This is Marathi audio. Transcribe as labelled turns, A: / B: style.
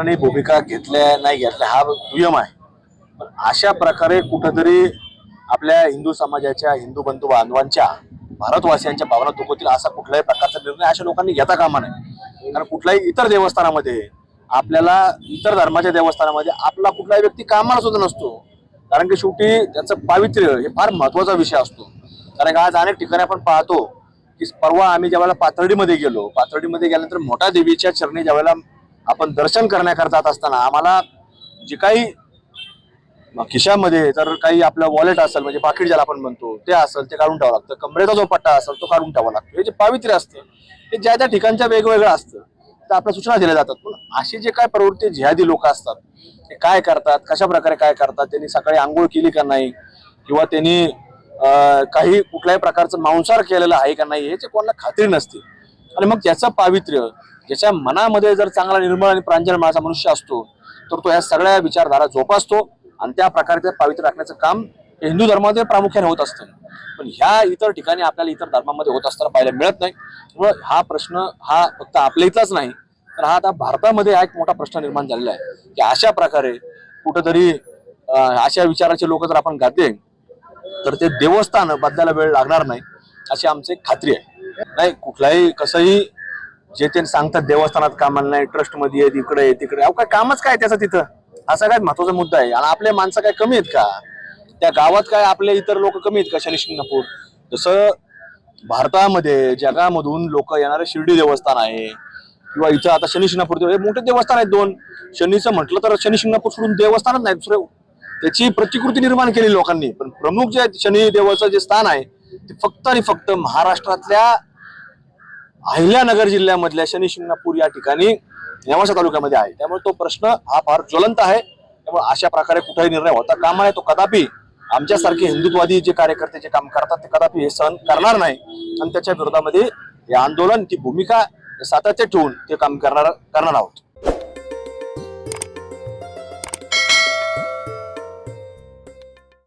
A: शासनाने भूमिका घेतल्या नाही घेतल्या हा दुय्यम आहे. पण अशा प्रकारे कुठंतरी आपल्या हिंदू समाजाच्या हिंदू बंधू बांधवांच्या भारतवासियांच्या भावना दुखवतील असा कुठल्याही प्रकारचा निर्णय अशा लोकांनी घेता कामा नये. कारण कुठल्याही इतर देवस्थानामध्ये आपल्याला इतर धर्माच्या देवस्थानामध्ये आपला कुठलाही व्यक्ती कामाला सुद्धा नसतो. कारण की शेवटी त्याचं पावित्र्य हे फार महत्त्वाचा विषय असतो. कारण आज अनेक ठिकाणी आपण पाहतो की परवा आम्ही ज्यावेळेला पाथर्डीमध्ये गेलो पाथर्डीमध्ये गेल्यानंतर मोठ्या देवीच्या चरणी ज्यावेळेला आपण दर्शन करण्याकरता जात असताना आम्हाला जे काही खिशामध्ये तर काही आपलं वॉलेट असेल म्हणजे पाकिट ज्याला आपण म्हणतो ते असेल ते काढून ठेवावं लागतं. कमरेचा जो पट्टा असेल तो काढून ठेवावा लागतो. हे जे पावित्र्य असतं हे ज्या त्या ठिकाणच्या वेगवेगळं असतं तर आपल्या सूचना दिल्या जातात. पण असे जे काय प्रवृत्ती जिहादी लोक असतात ते काय करतात कशा प्रकारे काय करतात त्यांनी सकाळी आंघोळ केली का नाही किंवा त्यांनी काही कुठल्याही प्रकारचं मांसाहार केलेलं आहे का नाही याची कोणाला खात्री नसते. आणि मग त्याचं पावित्र्य ज्याच्या मनामध्ये जर चांगला निर्मळ आणि प्रांजळ माळाचा मनुष्य असतो तर तो या सगळ्या विचारधारा जोपासतो आणि त्या प्रकारे ते पावित्र्य राखण्याचं काम हिंदू धर्मामध्ये प्रामुख्याने होत असतं. पण ह्या इतर ठिकाणी आपल्याला इतर धर्मामध्ये होत असताना पाहायला मिळत नाही. त्यामुळे हा प्रश्न हा फक्त आपल्या इथलाच नाही तर हा आता भारतामध्ये हा एक मोठा प्रश्न निर्माण झालेला आहे की अशा प्रकारे कुठंतरी अशा विचाराचे लोक जर आपण गाते तर ते देवस्थान बदलायला वेळ लागणार नाही अशी आमची एक खात्री आहे. नाही कुठलाही कसंही जे ते सांगतात देवस्थानात कामाला नाही ट्रस्टमध्ये आहे तिकडे आहे तिकडे अहो काय कामच काय त्याचं तिथं? हा सगळ्यात महत्त्वाचा मुद्दा आहे. आणि आपले माणसं काय कमी आहेत का? त्या गावात काय आपले इतर लोक कमी आहेत का शनी शिंगणापूर जसं भारतामध्ये जगामधून लोक येणारे शिर्डी देवस्थान आहे किंवा इथं आता शनी शिंगणापूर हे मोठे देवस्थान आहेत दोन. शनीचं म्हटलं तर शनी शिंगणापूर सोडून देवस्थानच नाही दुसरे त्याची प्रतिकृती निर्माण केली लोकांनी. पण प्रमुख जे शनी देवाचं जे स्थान आहे ते फक्त आणि फक्त महाराष्ट्रातल्या अहिल्यानगर जिल्ह्यामधल्या शनिशिंगणापूर या ठिकाणी नेवासा तालुक्यामध्ये आहे. त्यामुळे तो प्रश्न हा फार ज्वलंत आहे. त्यामुळे अशा प्रकारे कुठेही निर्णय होता कामा आहे तो कदापि आमच्यासारखे हिंदुत्वादी जे कार्यकर्ते जे काम करतात ते कदापि हे सहन करणार नाही. आणि त्याच्या विरोधामध्ये हे आंदोलन ती भूमिका सातत्य ठेवून ते काम करणार करणार आहोत.